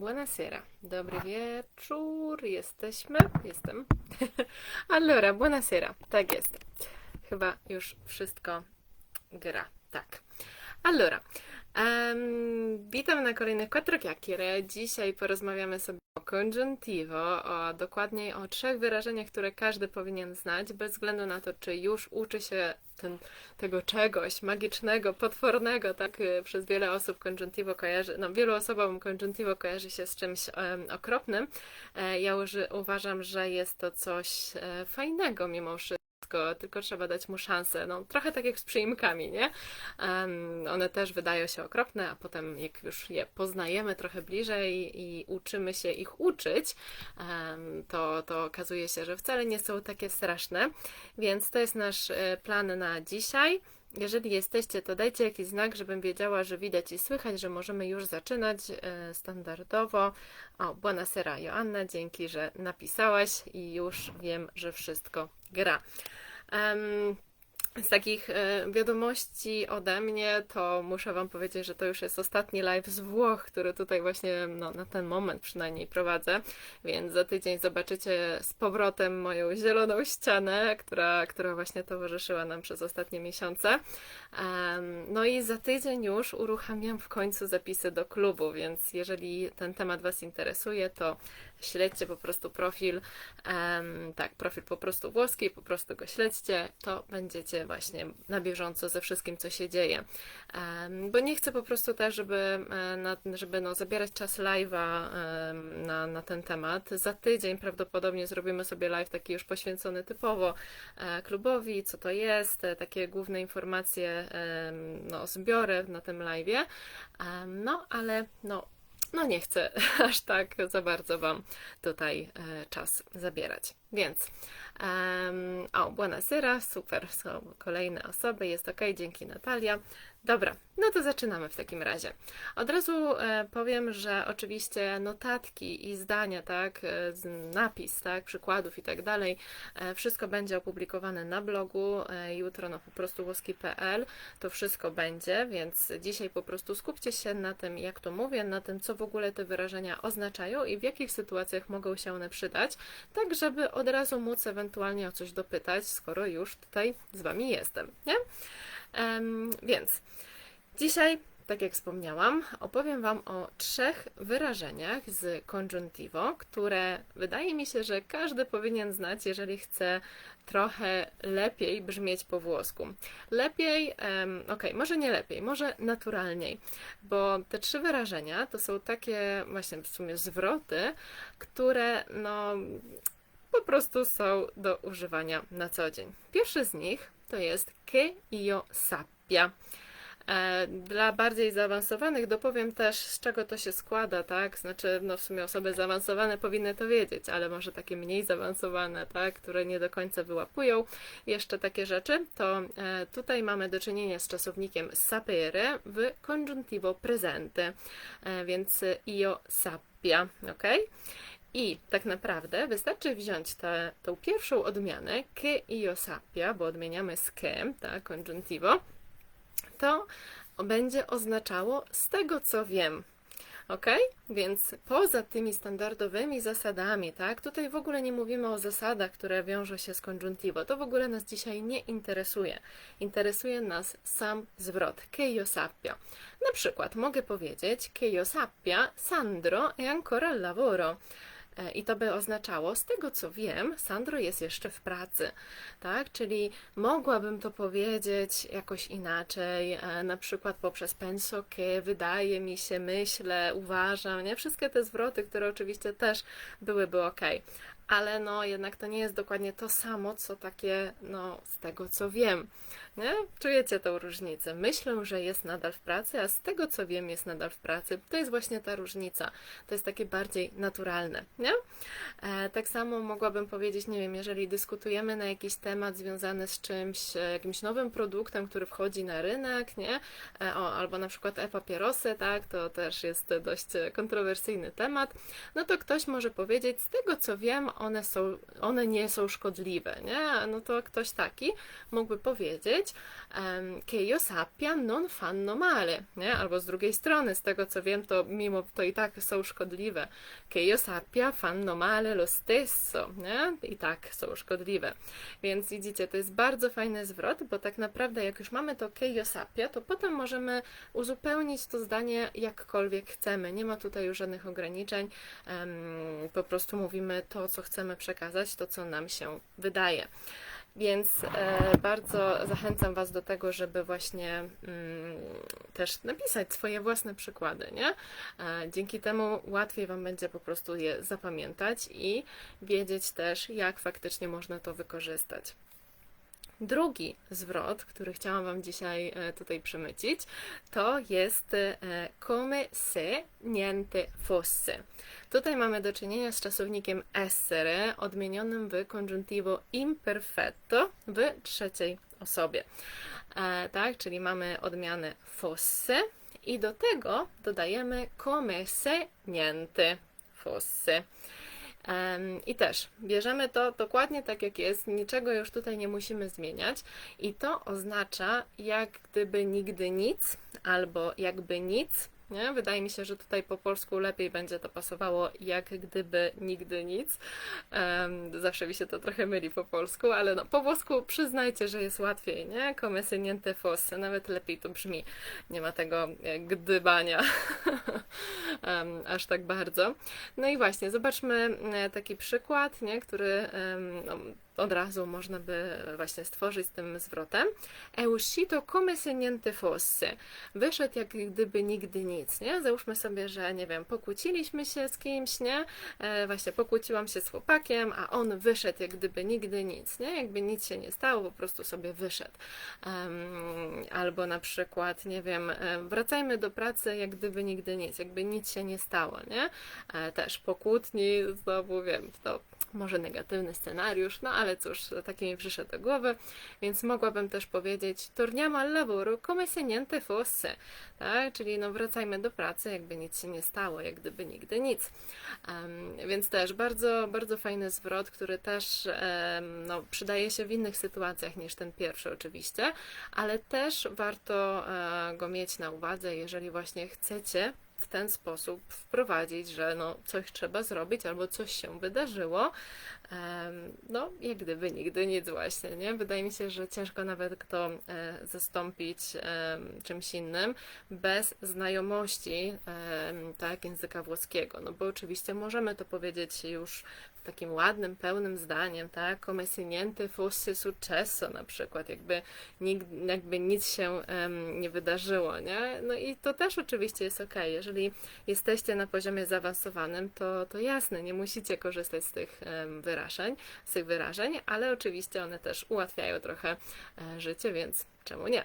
buonasera. Dobry wieczór. Jesteśmy? Jestem. Allora, buonasera. Tak jest. Chyba już wszystko gra. Tak. Allora, em, witam na kolejnych Quattro. Dzisiaj porozmawiamy sobie o congiuntivo, a dokładniej o trzech wyrażeniach, które każdy powinien znać, bez względu na to, czy już uczy się ten, tego czegoś magicznego, potwornego, tak y, przez wiele osób congiuntivo kojarzy, no wielu osobom congiuntivo kojarzy się z czymś okropnym. E, ja uży, uważam, że jest to coś e, fajnego mimo wszystko, tylko trzeba dać mu szansę. No, trochę tak jak z przyimkami, nie? Em, one też wydają się okropne, a potem jak już je poznajemy trochę bliżej i uczymy się ich uczyć, em, to, to okazuje się, że wcale nie są takie straszne. Więc to jest nasz e, plan na dzisiaj. Jeżeli jesteście, to dajcie jakiś znak, żebym wiedziała, że widać i słychać, że możemy już zaczynać e, standardowo. O, buonasera Joanna, dzięki, że napisałaś i już wiem, że wszystko gra. Em, z takich e, wiadomości ode mnie, to muszę Wam powiedzieć, że to już jest ostatni live z Włoch, który tutaj właśnie no, na ten moment przynajmniej prowadzę, więc za tydzień zobaczycie z powrotem moją zieloną ścianę, która, która właśnie towarzyszyła nam przez ostatnie miesiące. No i za tydzień już uruchamiam w końcu zapisy do klubu, więc jeżeli ten temat Was interesuje, to śledźcie po prostu profil, em, tak, profil po prostu włoski, po prostu go śledźcie, to będziecie właśnie na bieżąco ze wszystkim, co się dzieje. Em, bo nie chcę po prostu też, żeby, e, na, żeby no, zabierać czas live'a em, na, na ten temat. Za tydzień prawdopodobnie zrobimy sobie live taki już poświęcony typowo e, klubowi, co to jest, e, takie główne informacje em, no, zbiorę na tym live'ie. No, ale no, no nie chcę aż tak za bardzo Wam tutaj e, czas zabierać. Więc, um, o, buonasera, super, są kolejne osoby, jest ok, dzięki Natalia. Dobra, no to zaczynamy w takim razie. Od razu e, powiem, że oczywiście notatki i zdania, tak, e, napis, tak, przykładów i tak dalej, e, wszystko będzie opublikowane na blogu, jutro na po prostu włoski.pl, to wszystko będzie, więc dzisiaj po prostu skupcie się na tym, jak to mówię, na tym, co w ogóle te wyrażenia oznaczają i w jakich sytuacjach mogą się one przydać, tak żeby od razu móc ewentualnie o coś dopytać, skoro już tutaj z Wami jestem, nie? Em, więc dzisiaj, tak jak wspomniałam, opowiem Wam o trzech wyrażeniach z congiuntivo, które wydaje mi się, że każdy powinien znać, jeżeli chce trochę lepiej brzmieć po włosku. Lepiej, em, okej, może nie lepiej, może naturalniej, bo te trzy wyrażenia to są takie właśnie w sumie zwroty, które no po prostu są do używania na co dzień. Pierwszy z nich to jest che io sappia. E, Dla bardziej zaawansowanych dopowiem też, z czego to się składa, tak? Znaczy, no w sumie osoby zaawansowane powinny to wiedzieć, ale może takie mniej zaawansowane, tak? Które nie do końca wyłapują jeszcze takie rzeczy, to e, tutaj mamy do czynienia z czasownikiem sapere w congiuntivo presente, e, więc io sappia, ok? I tak naprawdę wystarczy wziąć tę tą pierwszą odmianę, che io sappia, bo odmieniamy z che, tak, congiuntivo, to będzie oznaczało z tego, co wiem. Ok? Więc poza tymi standardowymi zasadami, tak? Tutaj w ogóle nie mówimy o zasadach, które wiążą się z congiuntivo. To w ogóle nas dzisiaj nie interesuje. Interesuje nas sam zwrot, che io sappia. Na przykład mogę powiedzieć che io sappia, Sandro è ancora al lavoro. E, I to by oznaczało, z tego co wiem, Sandro jest jeszcze w pracy, tak? Czyli mogłabym to powiedzieć jakoś inaczej, e, na przykład poprzez penso che, wydaje mi się, myślę, uważam, nie? Wszystkie te zwroty, które oczywiście też byłyby ok. Ale no jednak to nie jest dokładnie to samo, co takie, no z tego co wiem, nie? Czujecie tą różnicę. Myślę, że jest nadal w pracy, a z tego co wiem jest nadal w pracy. To jest właśnie ta różnica. To jest takie bardziej naturalne, nie? E, tak samo mogłabym powiedzieć, nie wiem, jeżeli dyskutujemy na jakiś temat związany z czymś, e, jakimś nowym produktem, który wchodzi na rynek, nie? E, o, albo na przykład e-papierosy, tak? To też jest dość kontrowersyjny temat. No to ktoś może powiedzieć, z tego co wiem, one są, one nie są szkodliwe, nie? No to ktoś taki mógłby powiedzieć, che io sappia non fanno male, nie? Albo z drugiej strony, z tego co wiem, to mimo to i tak są szkodliwe. Che io sappia fanno male lo stesso, nie? I tak są szkodliwe. Więc widzicie, to jest bardzo fajny zwrot, bo tak naprawdę jak już mamy to che io sappia, to potem możemy uzupełnić to zdanie jakkolwiek chcemy. Nie ma tutaj już żadnych ograniczeń. Po prostu mówimy to, co chcemy przekazać, to, co nam się wydaje. Więc e, bardzo zachęcam Was do tego, żeby właśnie mm, też napisać swoje własne przykłady, nie? E, dzięki temu łatwiej Wam będzie po prostu je zapamiętać i wiedzieć też, jak faktycznie można to wykorzystać. Drugi zwrot, który chciałam Wam dzisiaj e, tutaj przemycić, to jest e, come se niente fosse. Tutaj mamy do czynienia z czasownikiem essere odmienionym w congiuntivo imperfetto w trzeciej osobie. E, tak, czyli mamy odmianę fosse i do tego dodajemy come se niente fosse. I też bierzemy to dokładnie tak, jak jest, niczego już tutaj nie musimy zmieniać, i to oznacza jak gdyby nigdy nic, albo jakby nic, nie? Wydaje mi się, że tutaj po polsku lepiej będzie to pasowało, jak gdyby nigdy nic. Um, zawsze mi się to trochę myli po polsku, ale no, po włosku przyznajcie, że jest łatwiej, nie? Come niente fosse, nawet lepiej to brzmi. Nie ma tego e, gdybania um, aż tak bardzo. No i właśnie, zobaczmy e, taki przykład, nie? który um, no, od razu można by właśnie stworzyć z tym zwrotem. È uscito come se niente fosse. Wyszedł jak gdyby nigdy nic, nie? Załóżmy sobie, że nie wiem, pokłóciliśmy się z kimś, nie? E, właśnie pokłóciłam się z chłopakiem, a on wyszedł jak gdyby nigdy nic, nie? Jakby nic się nie stało, po prostu sobie wyszedł. Um, albo na przykład, nie wiem, e, wracajmy do pracy jak gdyby nigdy nic, jakby nic się nie stało, nie? E, też po kłótni, znowu wiem, to może negatywny scenariusz, no ale cóż, takie mi przyszedł do głowy, więc mogłabym też powiedzieć torniamo al lavoro come se niente fosse, tak? Czyli no wracajmy do pracy, jakby nic się nie stało, jak gdyby nigdy nic. Um, więc też bardzo, bardzo fajny zwrot, który też um, no, przydaje się w innych sytuacjach niż ten pierwszy oczywiście, ale też warto uh, go mieć na uwadze, jeżeli właśnie chcecie w ten sposób wprowadzić, że no, coś trzeba zrobić albo coś się wydarzyło, no, jak gdyby nigdy nic właśnie, nie? Wydaje mi się, że ciężko nawet to e, zastąpić czymś innym bez znajomości tak, języka włoskiego, no bo oczywiście możemy to powiedzieć już takim ładnym, pełnym zdaniem, tak? Come se niente fosse successo na przykład, jakby, jakby nic się um, nie wydarzyło, nie? No i to też oczywiście jest ok. Jeżeli jesteście na poziomie zaawansowanym, to, to jasne, nie musicie korzystać z tych um, wyrażeń, z tych wyrażeń, ale oczywiście one też ułatwiają trochę e, życie, więc czemu nie?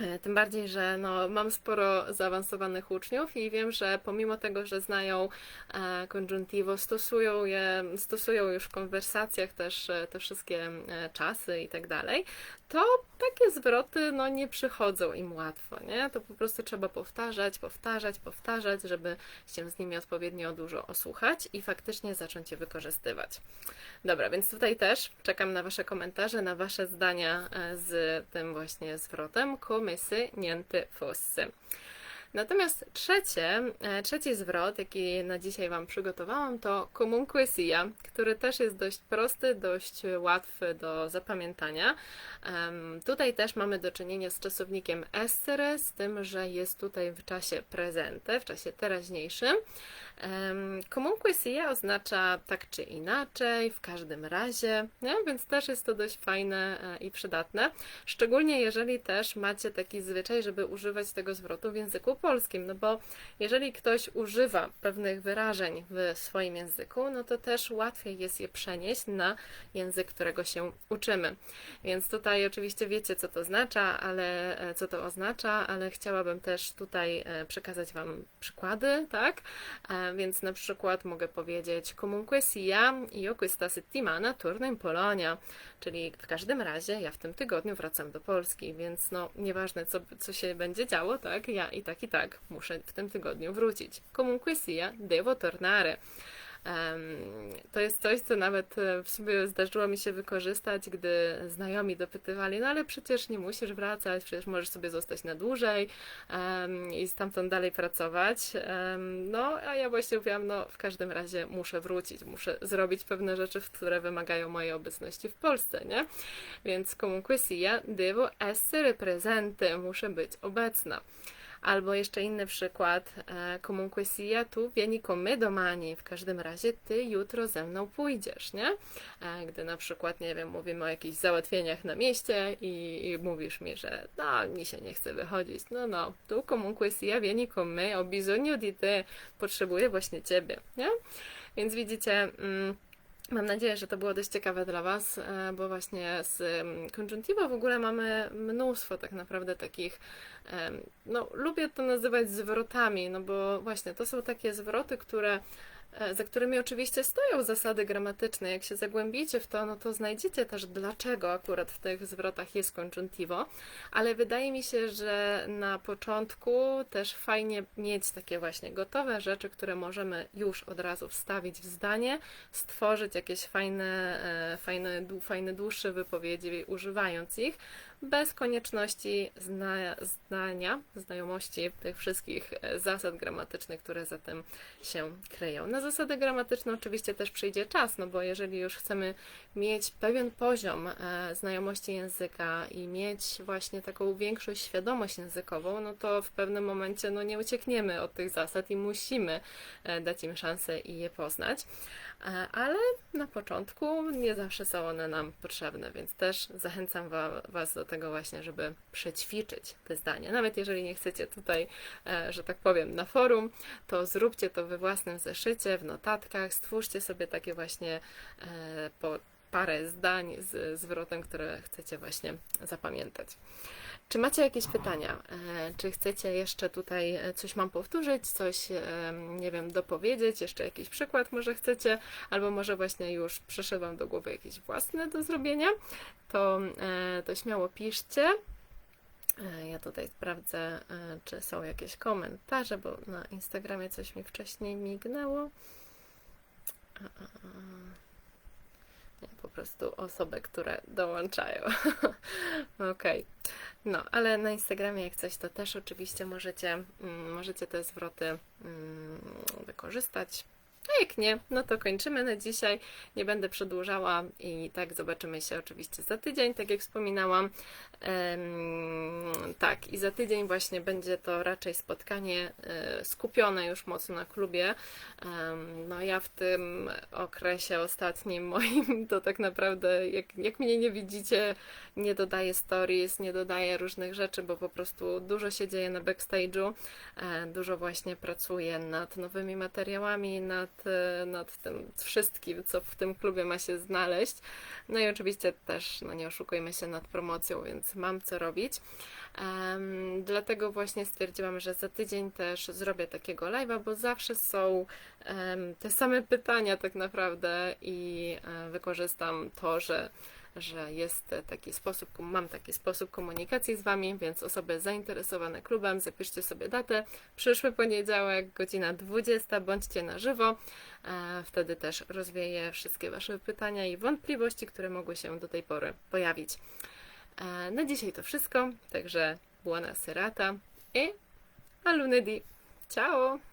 E, tym bardziej, że no, mam sporo zaawansowanych uczniów i wiem, że pomimo tego, że znają e, conjuntivo, stosują je, stosują już w konwersacjach też te wszystkie czasy i tak dalej, to takie zwroty no, nie przychodzą im łatwo, nie? To po prostu trzeba powtarzać, powtarzać, powtarzać, żeby się z nimi odpowiednio dużo osłuchać i faktycznie zacząć je wykorzystywać. Dobra, więc tutaj też czekam na Wasze komentarze, na Wasze zdania e, z tym właśnie zwrotem come se niente fosse. Natomiast trzecie, e, trzeci zwrot, jaki na dzisiaj Wam przygotowałam, to comunque sia, który też jest dość prosty, dość łatwy do zapamiętania. Tutaj też mamy do czynienia z czasownikiem essere, z tym, że jest tutaj w czasie presente, w czasie teraźniejszym. Comunque sia oznacza tak czy inaczej, w każdym razie, nie? więc też jest to dość fajne e, i przydatne. Szczególnie jeżeli też macie taki zwyczaj, żeby używać tego zwrotu w języku polskim, no bo jeżeli ktoś używa pewnych wyrażeń w swoim języku, no to też łatwiej jest je przenieść na język, którego się uczymy. Więc tutaj oczywiście wiecie, co to oznacza, ale e, co to oznacza, ale chciałabym też tutaj e, przekazać Wam przykłady, tak? Więc na przykład mogę powiedzieć comunque sia, io questa settimana torno in Polonia, czyli w każdym razie ja w tym tygodniu wracam do Polski, więc no nieważne co, co się będzie działo, tak, ja i tak i tak muszę w tym tygodniu wrócić. Comunque sia, devo tornare. To jest coś, co nawet e, w sumie zdarzyło mi się wykorzystać, gdy znajomi dopytywali, no ale przecież nie musisz wracać, przecież możesz sobie zostać na dłużej i stamtąd dalej pracować. No, a ja właśnie mówiłam, no w każdym razie muszę wrócić, muszę zrobić pewne rzeczy, które wymagają mojej obecności w Polsce, nie? Więc comunque sia, devo essere presente, muszę być obecna. Albo jeszcze inny przykład, e, comunque sia, tu vieni con me domani, w każdym razie ty jutro ze mną pójdziesz, nie? E, gdy na przykład, nie wiem, mówimy o jakichś załatwieniach na mieście i, i mówisz mi, że no, mi się nie chce wychodzić, no no, tu comunque sia, vieni con me, bisogno di te, potrzebuję właśnie ciebie, nie? Więc widzicie... Mm, Mam nadzieję, że to było dość ciekawe dla Was, e, bo właśnie z Conjuntivo w ogóle mamy mnóstwo tak naprawdę takich, no lubię to nazywać zwrotami, no bo właśnie to są takie zwroty, które za którymi oczywiście stoją zasady gramatyczne. Jak się zagłębicie w to, no to znajdziecie też, dlaczego akurat w tych zwrotach jest conjuntivo, ale wydaje mi się, że na początku też fajnie mieć takie właśnie gotowe rzeczy, które możemy już od razu wstawić w zdanie, stworzyć jakieś fajne, e, fajne, fajne dłuższe wypowiedzi, używając ich, bez konieczności zna, znania, znajomości tych wszystkich e, zasad gramatycznych, które za tym się kryją. Na zasady gramatyczne oczywiście też przyjdzie czas, no bo jeżeli już chcemy mieć pewien poziom e, znajomości języka i mieć właśnie taką większą świadomość językową, no to w pewnym momencie no nie uciekniemy od tych zasad i musimy e, dać im szansę i je poznać. Ale na początku nie zawsze są one nam potrzebne, więc też zachęcam Was do tego właśnie, żeby przećwiczyć te zdania. Nawet jeżeli nie chcecie tutaj, e, że tak powiem, na forum, to zróbcie to we własnym zeszycie, w notatkach, stwórzcie sobie takie właśnie e, po parę zdań z zwrotem, które chcecie właśnie zapamiętać. Czy macie jakieś pytania? E, czy chcecie jeszcze tutaj coś mam powtórzyć, coś, nie wiem, dopowiedzieć, jeszcze jakiś przykład może chcecie, albo może właśnie już przyszedł Wam do głowy jakieś własne do zrobienia, to, e, to śmiało piszcie. E, ja tutaj sprawdzę, czy są jakieś komentarze, bo na Instagramie coś mi wcześniej mignęło. Po prostu osoby, które dołączają. ok. No, ale na Instagramie jak coś, to też oczywiście możecie, mm, możecie te zwroty mm, wykorzystać. A jak nie, no to kończymy na dzisiaj. Nie będę przedłużała i tak zobaczymy się oczywiście za tydzień, tak jak wspominałam. Um, tak, i za tydzień właśnie będzie to raczej spotkanie e, skupione już mocno na klubie. Um, no ja w tym okresie ostatnim moim to tak naprawdę, jak, jak mnie nie widzicie, nie dodaję stories, nie dodaję różnych rzeczy, bo po prostu dużo się dzieje na backstage'u. E, dużo właśnie pracuję nad nowymi materiałami, nad nad, e, nad tym wszystkim, co w tym klubie ma się znaleźć. No i oczywiście też, no nie oszukujmy się, nad promocją, więc mam co robić. Um, dlatego właśnie stwierdziłam, że za tydzień też zrobię takiego live'a, bo zawsze są um, te same pytania tak naprawdę i um, wykorzystam to, że że jest taki sposób, mam taki sposób komunikacji z Wami, więc osoby zainteresowane klubem, zapiszcie sobie datę. Przyszły poniedziałek, godzina 20, bądźcie na żywo. E, wtedy też rozwieję wszystkie Wasze pytania i wątpliwości, które mogły się do tej pory pojawić. E, na dzisiaj to wszystko, także buona serata i a lunedì. Ciao!